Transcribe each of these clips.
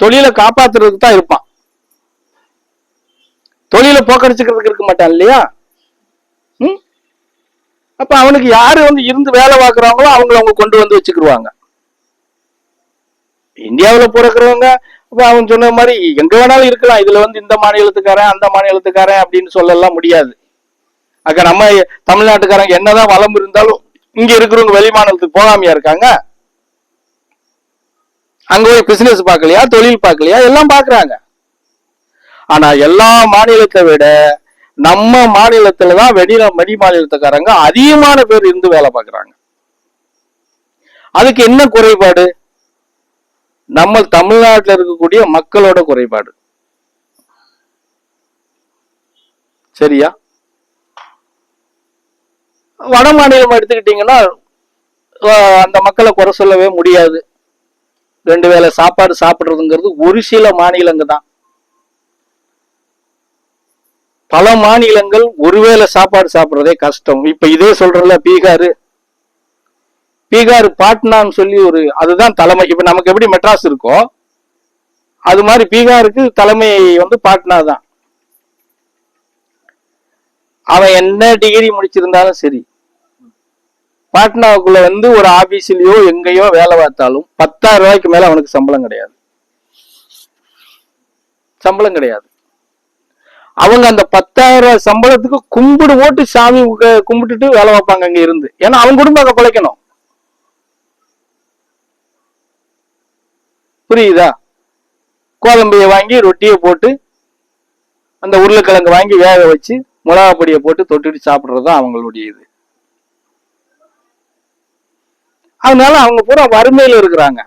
தொழிலை காப்பாத்துறதுக்கு தான் இருப்பான். தொழிலை போக்கடிச்சுக்கிறதுக்கு இருக்க மாட்டான் இல்லையா? ம்? அப்ப அவனுக்கு யாரு வந்து இருந்து வேலை பார்க்குறாங்களோ அவங்கள அவங்க கொண்டு வந்து வச்சுக்கிருவாங்க. இந்தியாவில் பிறக்கிறவங்க அப்ப அவன் சொன்ன மாதிரி எங்க வேணாலும் இருக்கலாம். இதுல வந்து இந்த மாநிலத்துக்காரன் அந்த மாநிலத்துக்காரன் அப்படின்னு சொல்லலாம் முடியாது. அக்கா நம்ம தமிழ்நாட்டுக்காரங்க என்னதான் வளம் இருந்தாலும் இங்க இருக்கிறவங்க வெளி மாநிலத்துக்கு போகாமையா இருக்காங்க? அங்க போய் பிசினஸ் பார்க்கலையா தொழில் பார்க்கலையா எல்லாம் பாக்குறாங்க ஆனா எல்லா மாநிலத்தை விட நம்ம மாநிலத்துல தான் வெளியில வெளி மாநிலத்துக்காரங்க அதிகமான பேர் இருந்து வேலை பார்க்கறாங்க. அதுக்கு என்ன குறைபாடு? நம்ம தமிழ்நாட்டில் இருக்கக்கூடிய மக்களோட குறைபாடு. சரியா? வட மாநிலம் எடுத்துக்கிட்டீங்கன்னா அந்த மக்களை குறை சொல்லவே முடியாது. ரெண்டு வேளை சாப்பாடு சாப்பிட்றதுங்கிறது ஒரு சில மாநிலங்க தான். பல மாநிலங்கள் ஒருவேளை சாப்பாடு சாப்பிட்றதே கஷ்டம். இப்ப இதே சொல்றல பீகார். பீகார் பாட்னான்னு சொல்லி ஒரு அதுதான் தலைமை. இப்ப நமக்கு எப்படி மெட்ராஸ் இருக்கோ அது மாதிரி பீகாருக்கு தலைமை வந்து பாட்னா தான். அவன் என்ன டிகிரி முடிச்சிருந்தாலும் சரி. பாட்னாவுக்குள்ள வந்து ஒரு ஆபீஸ்லயோ எங்கேயோ வேலை பார்த்தாலும் பத்தாயிரம் ரூபாய்க்கு மேல அவனுக்கு சம்பளம் கிடையாது. சம்பளம் கிடையாது. அவங்க அந்த பத்தாயிரம் ரூபாய் சம்பளத்துக்கு கும்பிடு போட்டு சாமி கும்பிட்டுட்டு வேலை பார்ப்பாங்க அங்க இருந்து. ஏன்னா அவன் குடும்பம் அங்க பிழைக்கணும். புரியுதா? கோதம்பையை வாங்கி ரொட்டியை போட்டு அந்த உருளைக்கிழங்கு வாங்கி வேக வச்சு மிளகா பொடியை போட்டு தொட்டுட்டு சாப்பிட்றது தான் அவங்களுடைய இது அதனால அவங்க பூரா வறுமையில இருக்கிறாங்க.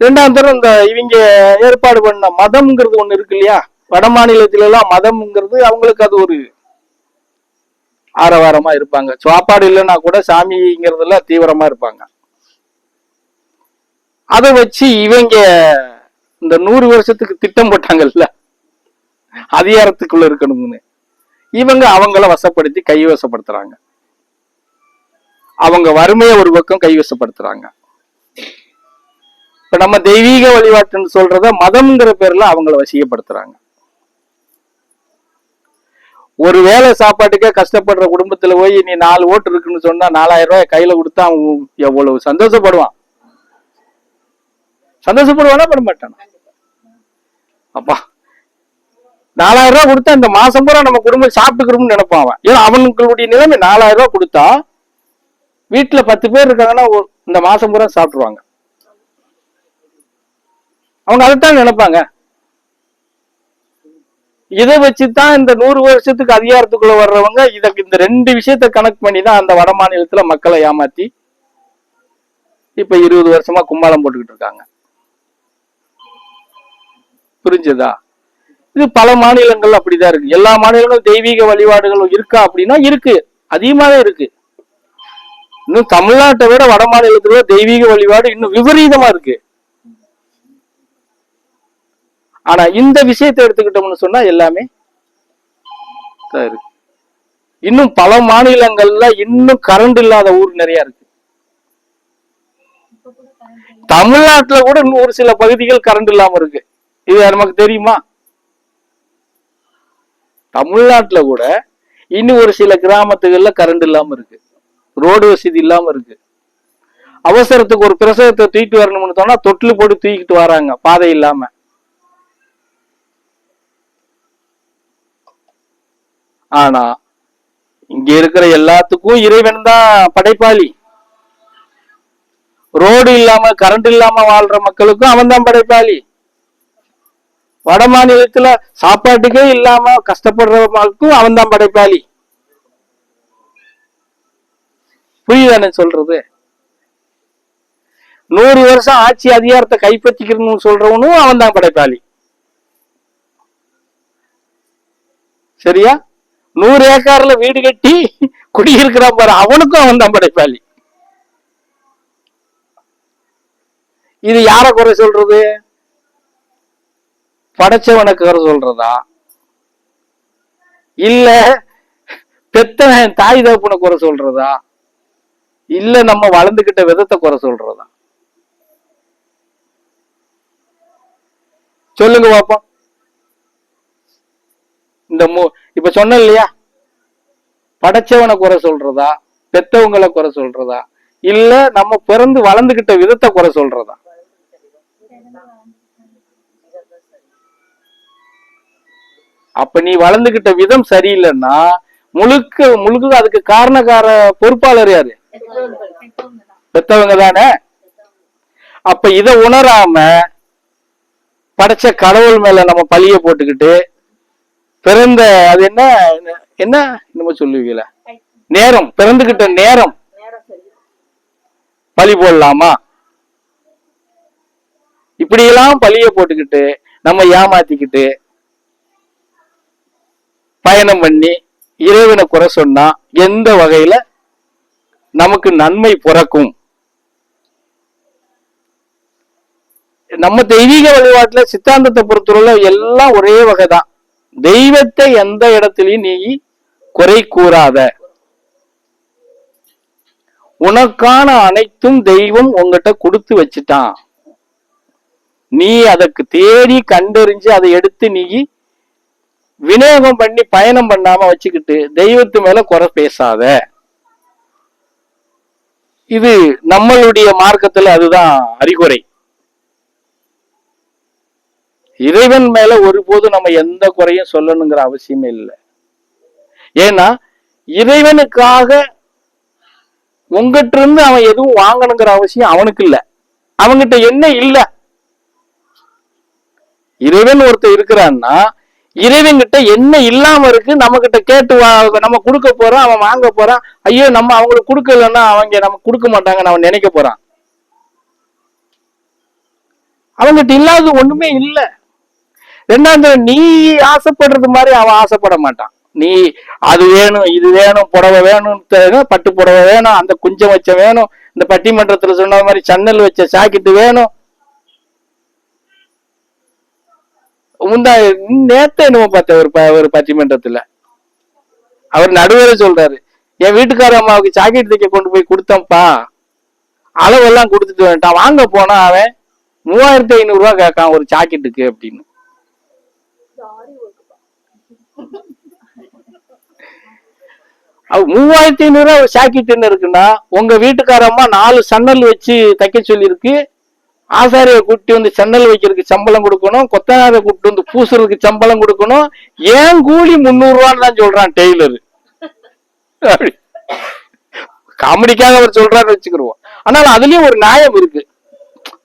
ரெண்டாம் தரம் இந்த இவங்க ஏற்பாடு பண்ண மதம்ங்கிறது ஒண்ணு இருக்கு இல்லையா? வட மாநிலத்தில எல்லாம் மதம்ங்கிறது அவங்களுக்கு அது ஒரு ஆரவாரமா இருப்பாங்க. சாப்பாடு இல்லைன்னா கூட சாமிங்கிறதுல தீவிரமா இருப்பாங்க. அதை வச்சு இவங்க இந்த நூறு வருஷத்துக்கு திட்டம் போட்டாங்கல்ல அதிகாரத்துக்குள்ள இருக்கணும்னு. இவங்க அவங்கள வசப்படுத்தி கைவசப்படுத்துறாங்க. அவங்க வறுமையை ஒரு பக்கம் கைவசப்படுத்துறாங்க. இப்ப நம்ம தெய்வீக வழிபாட்டுன்னு சொல்றத மதம்ங்கிற பேர்ல அவங்கள வசியப்படுத்துறாங்க. ஒரு வேளை சாப்பாட்டுக்கே கஷ்டப்படுற குடும்பத்துல போய் நீ நாலு ஓட்டு இருக்குன்னு சொன்னா நாலாயிரம் ரூபாய் கையில கொடுத்தா அவன் எவ்வளவு சந்தோஷப்படுவான்? சந்தோஷப்படுவானா பட மாட்டான்? அப்பா நாலாயிரம் ரூபாய் கொடுத்தா இந்த மாசம் பூரா நம்ம குடும்பம் சாப்பிட்டுக்கிறோம்னு நினைப்பான் அவன். ஏன்னா அவனுங்களுடைய நிலைமை நாலாயிரம் ரூபாய் கொடுத்தா வீட்டுல பத்து பேர் இருக்காங்கன்னா இந்த மாசம் பூரா சாப்பிட்டுருவாங்க. அவங்க அதைத்தான் நினைப்பாங்க. இதை வச்சுதான் இந்த நூறு வருஷத்துக்கு அதிகாரத்துக்குள்ள வர்றவங்க இதற்கு இந்த ரெண்டு விஷயத்த கணக்கு பண்ணி தான் அந்த வட மாநிலத்துல மக்களை ஏமாத்தி இப்ப இருபது வருஷமா கும்பாலம் போட்டுக்கிட்டு இருக்காங்க. புரிஞ்சதா? இது பல மாநிலங்கள் அப்படிதான் இருக்கு. எல்லா மாநிலங்களும் தெய்வீக வழிபாடுகளும் இருக்கா அப்படின்னா இருக்கு. அதிகமாவே இருக்கு. இன்னும் தமிழ்நாட்டை விட வட மாநிலத்துல தெய்வீக வழிபாடு இன்னும் விபரீதமா இருக்கு. ஆனா இந்த விஷயத்தை எடுத்துக்கிட்டோம்னு சொன்னா எல்லாமே இருக்கு. இன்னும் பல மாநிலங்கள்ல இன்னும் கரண்ட் இல்லாத ஊர் நிறைய இருக்கு. தமிழ்நாட்டுல கூட இன்னும் ஒரு சில பகுதிகள் கரண்ட் இல்லாம இருக்கு. இது நமக்கு தெரியுமா? தமிழ்நாட்டுல கூட இன்னும் ஒரு சில கிராமத்துகள்ல கரண்ட் இல்லாம இருக்கு. ரோடு வசதி இல்லாம இருக்கு. அவசரத்துக்கு ஒரு பிரசவத்தை தூக்கிட்டு வரணும்னு சொன்னா தொட்டில் போட்டு தூக்கிட்டு வராங்க பாதை இல்லாம. ஆனா இங்க இருக்கிற எல்லாத்துக்கும் இறைவன் தான் படைப்பாளி. ரோடு இல்லாம கரண்ட் இல்லாம வாழ்ற மக்களுக்கும் அவன் தான் படைப்பாளி. வட மாநிலத்துல சாப்பாட்டுக்கே இல்லாம கஷ்டப்படுறவங்களுக்கும் அவன் தான் படைப்பாளி. புரியுதானே சொல்றது? நூறு வருஷம் ஆட்சி அதிகாரத்தை கைப்பற்றிக்கணும்னு சொல்றவனும் அவன் தான் படைப்பாளி. சரியா? நூறு ஏக்கர்ல வீடு கட்டி குடியிருக்கிறான் பாரு அவனுக்கும் அவன் தான் படைப்பாளி. இது யார குறை சொல்றது? படைச்சவனுக்கு குறை சொல்றதா? இல்ல பெத்தவன் தாய் தகப்பனை குறை சொல்றதா? இல்ல நம்ம வளர்ந்துகிட்ட விதத்தை குறை சொல்றதா? சொல்லுங்க பாப்போம் இந்த மு இப்ப சொன்னேன் இல்லையா? படைச்சவனை குறை சொல்றதா? பெத்தவங்களை குறை சொல்றதா? இல்ல நம்ம பிறந்து வளர்ந்துகிட்ட விதத்தை குறை சொல்றதா? அப்ப நீ வளர்ந்துகிட்ட விதம் சரியில்லைன்னா முழுக்க முழுக்க அதுக்கு காரணக்கார பொறுப்பாளர் யாரு? பெத்தவங்க தானே அப்ப இத உணராம படைச்ச கடவுள் மேல நம்ம பழிய போட்டுக்கிட்டு பிறந்த அது என்ன என்ன என்னமோ சொல்லுவீங்கள? நேரம் பிறந்துகிட்ட நேரம். பழி போடலாமா? இப்படியெல்லாம் பழிய போட்டுக்கிட்டு நம்ம ஏமாத்திக்கிட்டு பயணம் பண்ணி இறைவனை குறை சொன்னா எந்த வகையில நமக்கு நன்மை பிறக்கும். நம்ம தெய்வீக வழிபாட்டுல சித்தாந்தத்தை பொறுத்தவரை எல்லாம் ஒரே வகைதான். தெய்வத்தை எந்த இடத்துலயும் நீ குறை கூறாத. உனக்கான அனைத்தும் தெய்வம் உங்ககிட்ட கொடுத்து வச்சுட்டான். நீ அதற்கு தேடி கண்டறிஞ்சு அதை எடுத்து நீ விநியோகம் பண்ணி பயணம் பண்ணாம வச்சுக்கிட்டு தெய்வத்து மேல குறை பேசாத. இது நம்மளுடைய மார்க்கத்துல அதுதான் அறிகுறை. இறைவன் மேல ஒருபோதும் நம்ம எந்த குறையும் சொல்லணுங்கிற அவசியமே இல்லை. ஏன்னா இறைவனுக்காக உங்ககிட்ட இருந்து அவன் எதுவும் வாங்கணுங்கிற அவசியம் அவனுக்கு இல்ல. அவன்கிட்ட என்ன இல்ல? இறைவன் ஒருத்தர் இருக்கிறான்னா இறைவன் கிட்ட என்ன இல்லாம இருக்கு? நம்ம கிட்ட கேட்டு வா- நம்ம கொடுக்க போறோம் அவன் வாங்க போறான். ஐயோ நம்ம அவங்களுக்கு கொடுக்கலன்னா அவங்க நமக்கு கொடுக்க மாட்டாங்கன்னு அவன் நினைக்க போறான். அவங்கிட்ட இல்லாதது ஒண்ணுமே இல்லை. ரெண்டாவது நீ ஆசைப்படுறது மாதிரி அவன் ஆசைப்பட மாட்டான். நீ அது வேணும் இது வேணும் புடவை வேணும் பட்டு புடவை வேணும் அந்த குஞ்சம் வச்ச வேணும் இந்த பட்டிமன்றத்துல சொன்ன மாதிரி சன்னல் வச்ச சாக்கெட்டு வேணும். முந்தா நேத்த என்னமோ பார்த்தேன் ஒரு ப- ஒரு பட்டிமன்றத்துல அவர் நடுவரே சொல்றாரு என் வீட்டுக்கார அம்மாவுக்கு சாக்கெட் தைக்க கொண்டு போய் கொடுத்தேன்ப்பா. அளவெல்லாம் கொடுத்துட்டு வந்துட்டான். வாங்க போனா அவன் மூவாயிரத்தி ஐநூறு ரூபா கேட்கான் ஒரு சாக்கெட்டுக்கு அப்படின்னு. அவ மூவாயிரத்தி ஐநூறு ஒரு ஜாக்கெட் என்ன இருக்குன்னா உங்க வீட்டுக்காரம்மா நாலு சன்னல் வச்சு தைக்க சொல்லியிருக்கு. ஆசாரியை கூட்டி வந்து சென்னல் வைக்கிறதுக்கு சம்பளம் கொடுக்கணும் கொத்தனாரை கூப்பிட்டு வந்து பூசுறதுக்கு சம்பளம் கொடுக்கணும். ஏன் கூலி முந்நூறு ரூபான்னு தான் சொல்றான் டெய்லரு. காமெடிக்காக அவர் சொல்றாரு வச்சுக்கிருவோம். ஆனால் அதுலயும் ஒரு நியாயம் இருக்கு.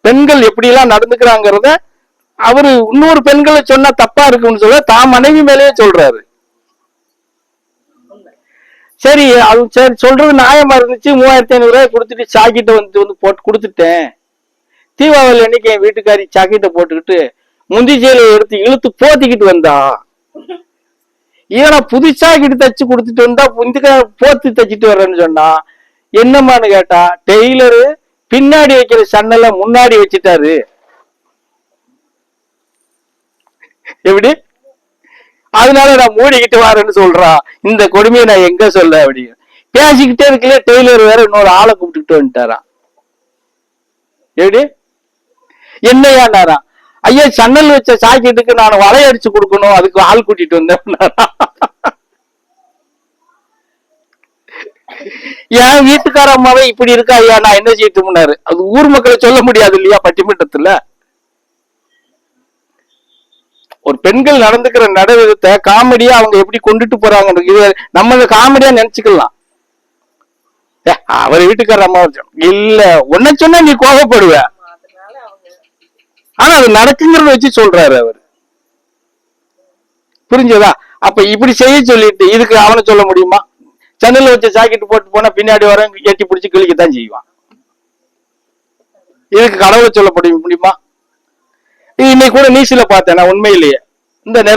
பெண்கள் எப்படி எல்லாம் நடந்துக்கிறாங்கிறத அவரு இன்னொரு பெண்களை சொன்னா தப்பா இருக்குன்னு சொல்ல தான் மனைவி மேலேயே சொல்றாரு. சரி அது சரி சொல்றது நியாயமா இருந்துச்சு. மூவாயிரத்தி ஐநூறு ரூபாய் கொடுத்துட்டு சாக்கெட்டை வந்து வந்து போட்டு கொடுத்துட்டேன். தீபாவளி அன்னைக்கு என் வீட்டுக்காரி சாக்கெட்டை போட்டுக்கிட்டு முந்தி சேலையை எடுத்து இழுத்து போத்திக்கிட்டு வந்தா. ஏன்னா புது சாக்கெட்டு தச்சு கொடுத்துட்டு வந்தா புந்திக்க போத்து தச்சிட்டு வர்றேன்னு சொன்னா என்னம்மான்னு கேட்டா டெய்லரு பின்னாடி வைக்கிற சன்னல முன்னாடி வச்சுட்டாரு. எப்படி? அதனால நான் மூடிக்கிட்டு வரேன்னு சொல்றான் இந்த கொடுமையை நான் எங்க சொல்ல அப்படின்னு பேசிக்கிட்டே இருக்கல டெய்லர் வேற இன்னொரு ஆளை கூப்பிட்டுக்கிட்டு வந்துட்டாரான் எப்படி? என்னையானாராம் ஐயா சன்னல் வச்ச சாக்கெட்டுக்கு நான் வலையடிச்சு கொடுக்கணும். அதுக்கு ஆள் கூட்டிட்டு வந்தேன் என் வீட்டுக்கார அம்மாவே இப்படி இருக்கா ஐயா? நான் என்ன செய்யிட்டு முன்னாரு அது ஊர் மக்களை சொல்ல முடியாது இல்லையா பட்டிமன்றத்துல? ஒரு பெண்கள் நடந்துக்கிற நடவடிக்கை காமெடியா அவங்க எப்படி கொண்டுட்டு போறாங்க இது நம்ம காமெடியா நினைச்சுக்கலாம். அவர் வீட்டுக்கார அம்மா இல்ல உன்னை சொன்னா நீ கோபப்படுவ ஆனா அது நடக்குங்கிறத வச்சு சொல்றாரு அவர். புரிஞ்சதா? அப்ப இப்படி செய்ய சொல்லிட்டு இதுக்கு அவனை சொல்ல முடியுமா? சென்னையில வச்ச ஜாக்கெட் போட்டு போனா பின்னாடி வர ஏற்றி பிடிச்சி கிழிக்கத்தான் செய்வான். இதுக்கு கடவுளை சொல்ல முடியும்? முடியுமா இன்னைக்கு கூட நீசில பார்த்தேன் நான் உண்மையிலேயே. இந்த நிறைய